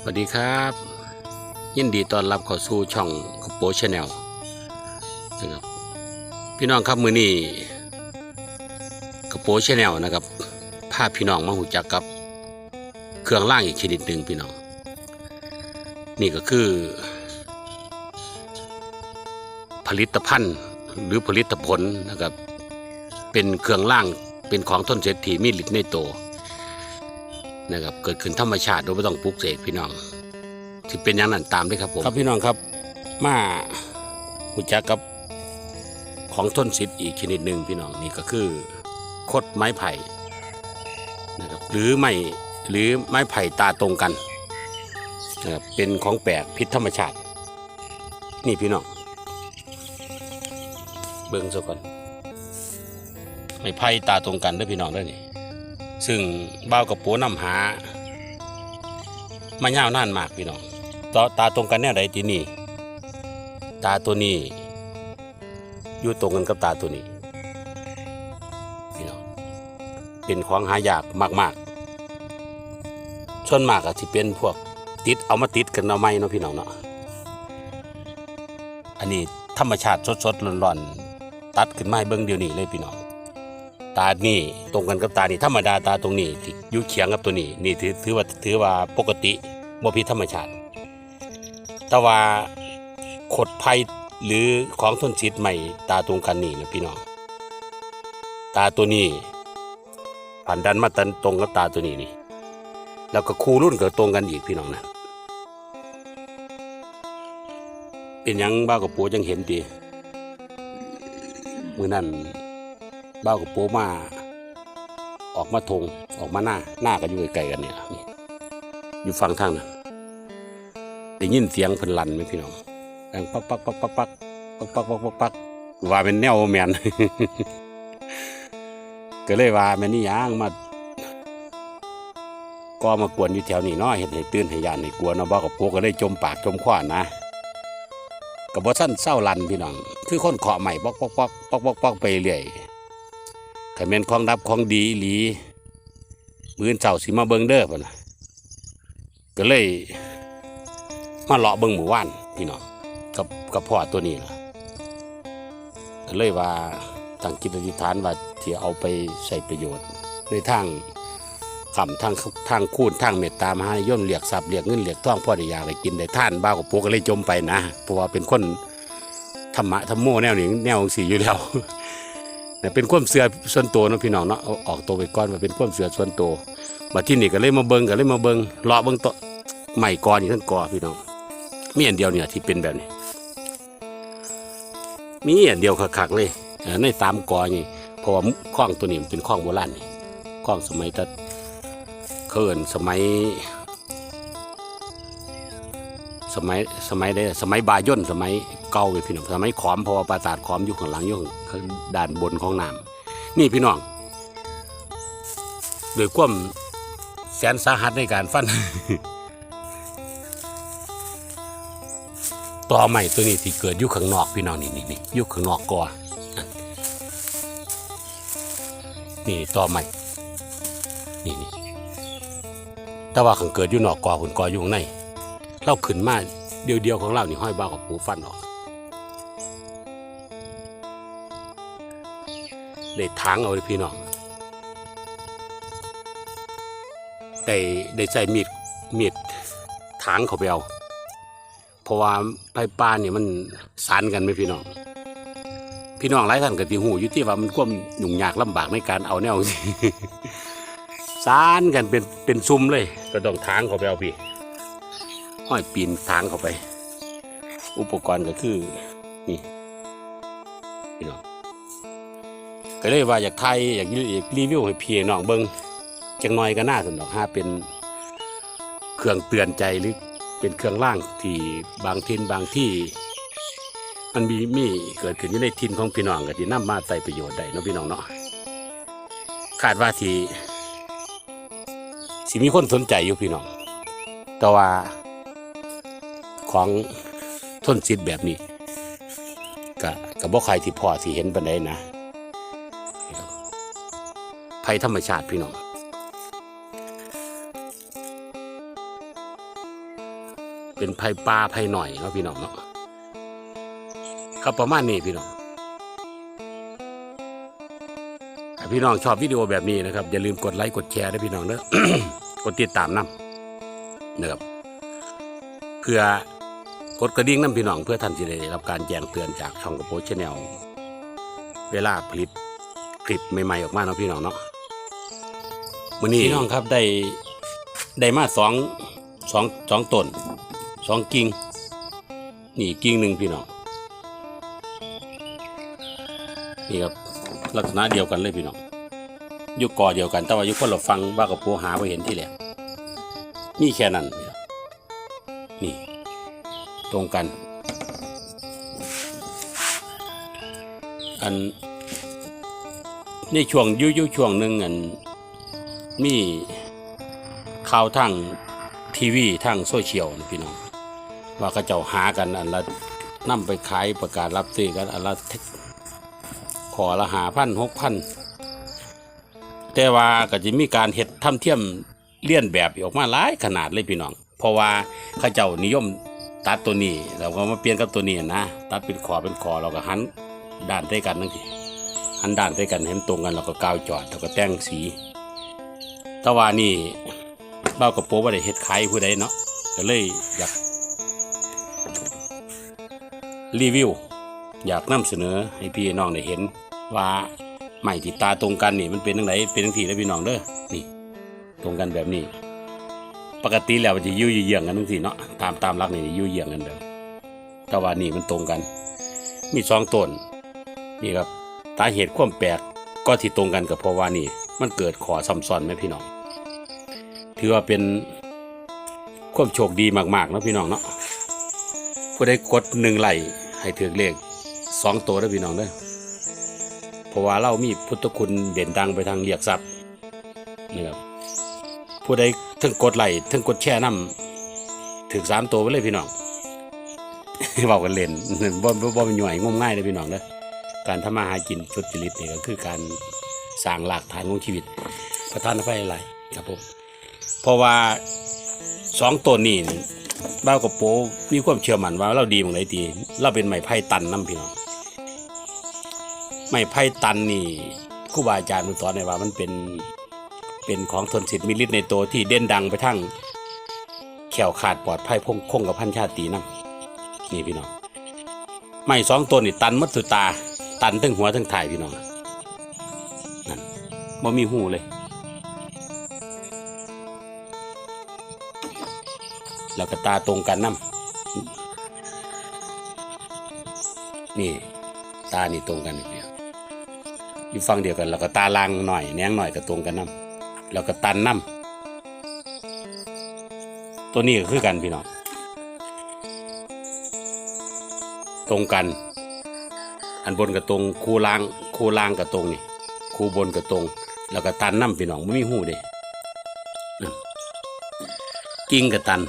สวัสดีครับ ยินดีต้อนรับเข้าสู่ช่องกโปชแนลนะครับพี่น้องครับมือนี้กโปชแนลนะครับพาพพี่น้องมาหูจักกับ เครื่องล่างอีกชนิดหนึ่งพี่น้อง นี่ก็คือ ผลิตภัณฑ์หรือผลิตผลนะครับ เป็นเครื่องล่างเป็นของทนเสร็จที่มีฤทธิ์ในตัว นะครับเกิดขึ้นธรรมชาติโดยไม่ต้องปลุกเสกพี่น้องที่เป็นอย่างนั้นตามด้วยครับผมครับพี่น้องครับมาหูจักกับของทนสิทธิ์อีกชนิดหนึ่งพี่น้องนี่ก็คือคดไม้ไผ่นะครับหรือไม่หรือไม้ไผ่ตาตรงกันนะครับเป็นของแปลกพิษธรรมชาติ นี่พี่น้องเบิ่งซะก่อนไม้ไผ่ตาตรงกันด้อพี่น้องด้อนี่ ซึ่งเบ้ากับปูนำหา มายาวนานมากพี่น้องต่อตาตรงกันแนวใดที่นี่ ตาตัวนี้ อยู่ตรงกันกับตาตัวนี้พี่น้องเป็นของหายากมากๆส่วนมากอะที่เป็นพวกติดเอามาติดกันเอาไม้เนาะพี่น้องเนาะอันนี้ธรรมชาติสดๆร้อนๆตัดขึ้นมาให้เบิ่งเดียวนี้เลยพี่น้อง ตานี่ตรงกันกับตานี่ธรรมดาตาตรงนี้ที่อยู่เคียงกับตัวนี้นี่ถือถือว่าถือว่าปกติบ่ผิธรรมชาติ แต่ว่าขดภัยหรือของทนชิดใหม่ตาตรงกันนี่นะพี่น้อง ตาตัวนี้ผ่านดันมาตันตรงกับตาตัวนี้นี่ แล้วก็คู่รุ่นก็ตรงกันอีกพี่น้องนะ เป็นยังบ้ากับปูจังเห็นดีมือนั่น บ้ากับปูมาออกมาทงออกมาหน้าหน้าก็อยู่ไกลๆกันเนี่ยนี่อยู่ฝั่งทางนั้นได้ยินเสียงเพิ่นลั่นไหมพี่น้องดังปักปักปักปักปักปักปักปักปักปักว่าเป็นแนวแมนก็เลยว่าแม่นี่หยังมาก็มากวนอยู่แถวนี้เนาะเห็นให้ตื่นให้ยานให้กลัวเนาะบ่กับพวกก็เลยจมปากจมขวานนะกับบ่สั้นเศร้าลันพี่น้อง คือคนเคาะใหม่ปอกปอกปอกปอกปอกปอกไปเรื่อย ถ้าแม่นของดับของดีหลีมื้อเจ้าสิมาเบิงเด้อพ่นน่ะก็เลยมาเลาะเบิงหมู่บ้านพี่น้องกับกับพ่อตัวนี้ล่ะก็เลยว่าทางกิจอธิษฐานว่าที่เอาไปใช้ประโยชน์ในทางคำทางทางคูณทางเมตตามหาย่นเหลียกสับเหลียกเงินเหลียกท่องพ่อได้ยากได้กินได้ท่านบ้ากับปูก็เลยจมไปนะเพราะว่าเป็นคนธรรมะธรรมโมแนวหนี้แนวสีอยู่แล้ว เนี่ยเป็นความเสือส่วนตัวเนาะพี่น้องเนาะเอาออกตัวไปก่อนว่าเป็นความเสือส่วนตัวมาที่นี่ก็เลยมาเบิงก็เลยมาเบิงเลาะเบิงต้นใหม่กอนี่ท่านกอพี่น้องมีอันเดียวเนี่ยที่เป็นแบบนี้ มีอันเดียวคักๆเลยในสามกอนี่เพราะว่าข้องตัวนี้มันเป็นข้องโบราณนี่ข้องสมัยแตเขินสมัย สมัยสมัยได้สมัยบาย่นสมัย เก่าเลยพี่น้องสมัยขอมเพราะว่าปราสาทขอมอยู่ข้างหลังอยู่ข้างด้านบนของน้ำนี่พี่น้องโดยความแสนสาหัสในการฟัน ต่อใหม่ตัวนี้ที่เกิดอยู่ข้างนอกพี่น้องนี่นี่นี่อยู่ข้างนอกก่อนี่ต่อใหม่นี่นี่แต่ว่าขังเกิดอยู่นอกกอผลกออยู่ข้างในเราขึ้นมาเดียวเดียวๆของเรานี่ห้อยบ้ากับปูฟันออก เลยทางเอาเลยพี่น้องได้ได้ใส่มีดมีดถางเขาไปเอาเพราะว่าไผ่ป้าเนี่ยมันสานกันไหมพี่น้องพี่น้องหลายท่านก็ตีหูอยู่ที่ว่ามันความยุ่งยากลำบากในการเอาแนวสานกันเป็นเป็นซุ้มเลย ก็ต้องทางเขาไปเอาพี่ห้อยปีนทางเขาไป อุปกรณ์ก็คือนี่พี่น้อง เลยว่าอยากไทยอยากอยากรีวิวให้พี่น้องเบิ้งจังน้อยก็น่าสนุกฮะเป็นเครื่องเตือนใจหรือเป็นเครื่องล่างที่บางทินบางที่มันมีมีเกิดขึ้นอยู่ในทินของพี่น้องก็ที่นำมาใส่ประโยชน์ได้เนาะพี่น้องเนาะคาดว่าที่สิมีคนสนใจอยู่พี่น้อง แต่ว่าของทนสิทธิ์แบบนี้ก็กับบ่ใครที่พอสิเห็นปันใดนะ ภัยธรรมชาติพี่น้องเป็นไผ่ปลาไผ่หน่อยเนาะพี่น้องเนาะครับประมาณนี้พี่น้องถ้าพี่น้องชอบวิดีโอแบบนี้นะครับ อย่าลืมกดไลค์กดแชร์ด้วยพี่น้องเนอะกดติดตามนํนะครับเพื่อกดกระดิ่งน้ำพี่น้อง เพื่อท่านจะได้รับการแจ้งเตือนจากช่องกระโปรงชแนลเวลาผลิตคลิปใหม่ๆออกมาเนาะพี่น้องเนาะ วันนี้พี่น้องครับได้ได้มาสองสองสองต้นสองกิ่งนี่กิ่งหนึ่งพี่น้องนี่ครับลักษณะเดียวกันเลยพี่น้องอยู่ก่อเดียวกันแต่ว่าอยู่คนละฟังบ้ากับโปหาไปเห็นที่แหลกมีแค่นั้นนี่ ตรงกัน อันในช่วงยุยุช่วงหนึ่งอัน มีข่าวทางทีวีทางโซเชียลนะพี่น้อง ว่าเขาเจ้าหากันอันละนำไปขายประกาศรับซื้อกันอันละขอละหาพันหกพันแต่ว่าก็จะมีการเห็ดทำเทียมเลี่ยนแบบออกมาหลายขนาดเลยพี่น้อง เพราะว่าเขาเจ้านิยมตัดตัวนี้เราก็มาเปลี่ยนกับตัวนี้นะตัดเป็นขอเป็นขอเราก็หันด้านใส่กันนั่นสิหันด้านใส่กันเห็นตรงกันเราก็กาวจอดแล้วก็แต่งสี แตะว่านี่เบ้ากระโปรงว่าได้เฮ็ดขายผู้ใดเนาะก็เลยอยากรีวิว อยากนำเสนอให้พี่น้องได้เห็นว่าใหม่ที่ตาตรงกันนี่มันเป็นยังไงเป็นทั้งที่แล้วพี่น้องเด้อนี่ ตรงกันแบบนี้ ปกติแล้วมันจะยุ่ยเยี่ยงกันทั้งสี่เนาะตามตามรักนี่ยุ่ยเยี่ยงกันเดิมแต่ว่านี่มันตรงกัน มีสองต้นนี่ครับสาเหตุความแปลกก็ที่ตรงกันกับเพราะว่านี่ มันเกิดขอซ้ำซ้อนไหมพี่น้อง ถือว่าเป็นความโชคดีมากๆเนาะพี่น้องเนาะผู้ใดกดหนึ่งไหลให้ถือเลขสองตัวได้อพี่น้องเด้อเพราะว่าเรามีพุทธคุณเด่นดังไปทางเรียกทรัพย์นะครับผู้ใดถึงกดไหลถึงกดแชร์นำถึงสามตัวไปเลยพี่น้องบอกกันเล่นบ่บ่บ่เป็นหน่วยงมง่ายเลยพี่น้องเด้อการทำมาหากินชุดจริตนี่ก็คือการสร้างหลักฐานของชีวิตประธานไฟอะไรครับผม เพราะว่าสองตัวนี้บ้ากับโป้มีความเชื่อมั่นว่าเราดีมางไหนดีเราเป็นไม้ไผ่ตันน้ำพี่น้องไม้ไผ่ตันนี่ครูบาอาจารย์มันสอนไว้ว่ามันเป็นเป็นของทนสิทธิ์มีฤทธิ์ในตัวที่เด่นดังไปทั้งแขวขาดปลอดภัยพงคงกับพันชาติน้ำนี่พี่น้องไม่สองตัวนี่ตันมัดสุดตา ตันทั้งหัวทั้งถ่ายพี่น้องนั่นบ่มีหูเลย แล้วก็ตาตรงกันน้ำนี่ ตานี่ตรงกันนี่พี่น้อยู่ฟังเดียวกันแล้วก็ตาลางหน่อยแนงหน่อยก็ตรงกันน้ำแล้วก็ตันน้ำตัวนี้ก็คือกันพี่น้องตรงกัน อันบนกับตรงคูล่างคูล่างกับตรงนี่คูบนกับตรง แล้วก็ตันน้ำพี่น้องไม่มีหูเด้กิ่งกับตัน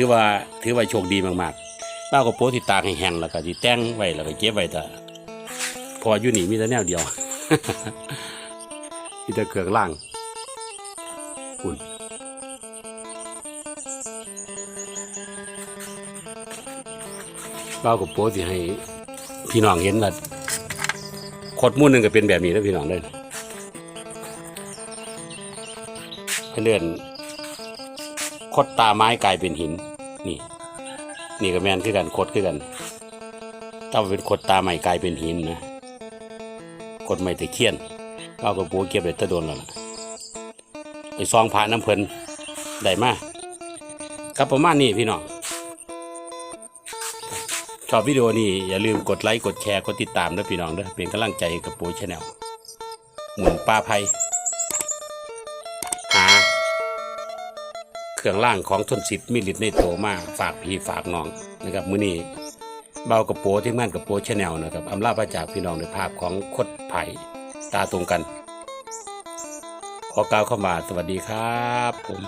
ถือว่าถือว่าโชคดีมากๆเบ้าวก็โป๊ที่ตากให้แห้งแล้วก็ที่แต่งไว้แล้วก็เก็บไว้แต่พออยู่นี่มีแต่แนวเดียวมีแต่เครื่องล่างคุณเบ้ากับโป๊ที่ให้พี่น้องเห็นละขดมู่นหนึ่งก็เป็นแบบนี้แล้วพี่น้องได้เลื่อนคดตาไม้กลายเป็นหิน นี่นี่ก็แมนคือกันคดคือกันถ้าเป็นคดตาใหม่กลายเป็นหินนะกดไม่ตะเคียนเอากระปูเก็บไว้ตะโดนแล้วล่ะไปซองผ่าน้ำเพลินได้มากครับประมาณนี้พี่น้องชอบวิดีโอนี้อย่าลืมกดไลค์กดแชร์กดติดตามด้วยพี่น้องด้วยเป็นกำลังใจกับปูชาแนลหมุนปลาไพ เครื่องล่างของทนสิทธิ์มิลิตในโตมาฝากพี่ฝากน้องนะครับมื้อนี้เบากับโปที่ม่านกับโปชแนลนะครับอำลาพระจากพี่น้องในภาพของคดไผ่ตาตรงกัน ขอกล่าวเข้ามาสวัสดีครับผม